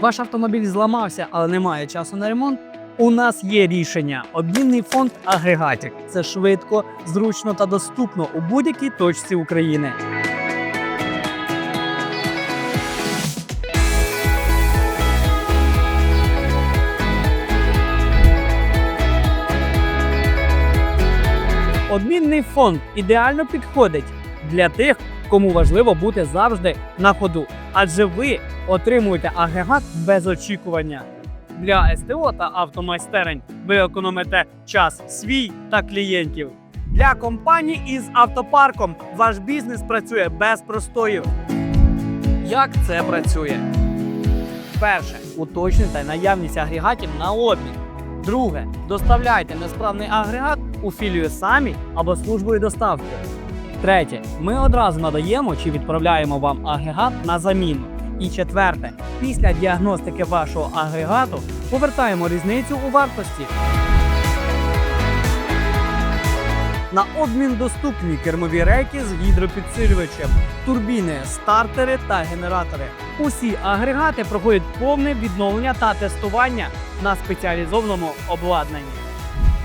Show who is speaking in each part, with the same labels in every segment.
Speaker 1: Ваш автомобіль зламався, але немає часу на ремонт. У нас є рішення. Обмінний фонд агрегатів. Це швидко, зручно та доступно у будь-якій точці України. Обмінний фонд ідеально підходить для тих, кому важливо бути завжди на ходу, адже ви отримуєте агрегат без очікування. Для СТО та автомайстерень ви економите час свій та клієнтів. Для компаній із автопарком ваш бізнес працює без простоїв. Як це працює? Перше, уточнюйте наявність агрегатів на обмін. Друге, доставляйте несправний агрегат у філію самі або службою доставки. Третє, ми одразу надаємо чи відправляємо вам агрегат на заміну. І четверте, після діагностики вашого агрегату повертаємо різницю у вартості. На обмін доступні кермові рейки з гідропідсилювачем, турбіни, стартери та генератори. Усі агрегати проходять повне відновлення та тестування на спеціалізованому обладнанні.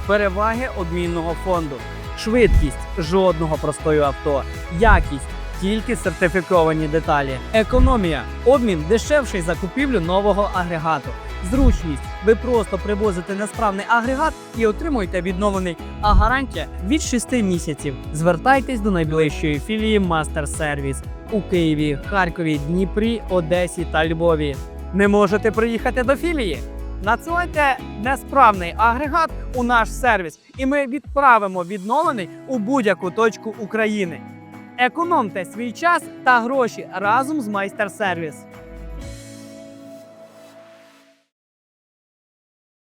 Speaker 1: Переваги обмінного фонду: швидкість жодного простою авто, якість тільки сертифіковані деталі, економія, обмін дешевший за купівлю нового агрегату. Зручність. Ви просто привозите несправний агрегат і отримуєте відновлений, а гарантія від 6 місяців. Звертайтесь до найближчої філії Мастер Сервіс у Києві, Харкові, Дніпрі, Одесі та Львові. Не можете приїхати до філії? Надсилайте несправний агрегат у наш сервіс, і ми відправимо відновлений у будь-яку точку України. Економте свій час та гроші разом з майстер сервіс.